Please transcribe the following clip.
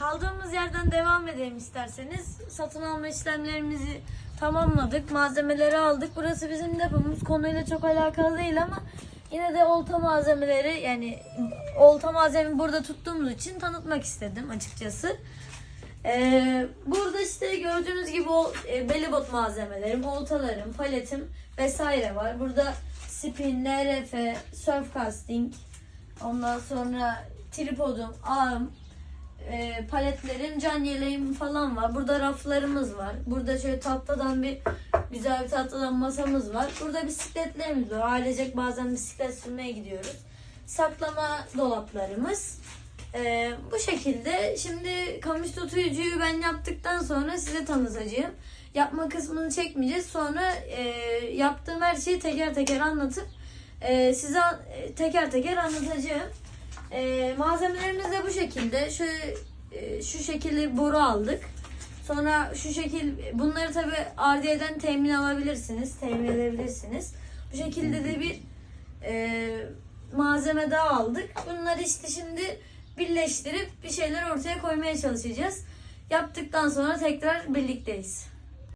Kaldığımız yerden devam edelim isterseniz. Satın alma işlemlerimizi tamamladık. Malzemeleri aldık. Burası bizim depomuz. Konuyla çok alakalı değil ama yine de olta malzemeleri yani olta malzememi burada tuttuğumuz için tanıtmak istedim açıkçası. Ee, burada işte gördüğünüz gibi o e, belibot malzemelerim, oltalarım, paletim vesaire var. Burada spin, LRF, surf casting, ondan sonra tripodum, ağım, e, paletlerim, can yeleğim falan var. Burada raflarımız var. Burada şöyle tahtadan bir güzel bir tahtadan masamız var. Burada bisikletlerimiz var. Ailecek bazen bisiklet sürmeye gidiyoruz. Saklama dolaplarımız. E, bu şekilde şimdi kamış tutuyucuyu ben yaptıktan sonra size tanıtacağım. Yapma kısmını çekmeyeceğiz. Sonra e, yaptığım her şeyi teker teker anlatıp e, size e, teker teker anlatacağım. E, malzemelerimiz de bu şekilde. Şu e, şu şekilde boru aldık. Sonra şu şekil bunları tabi ardiyeden temin alabilirsiniz, temin edebilirsiniz. Bu şekilde de bir e, malzeme daha aldık. Bunları işte şimdi birleştirip bir şeyler ortaya koymaya çalışacağız. Yaptıktan sonra tekrar birlikteyiz.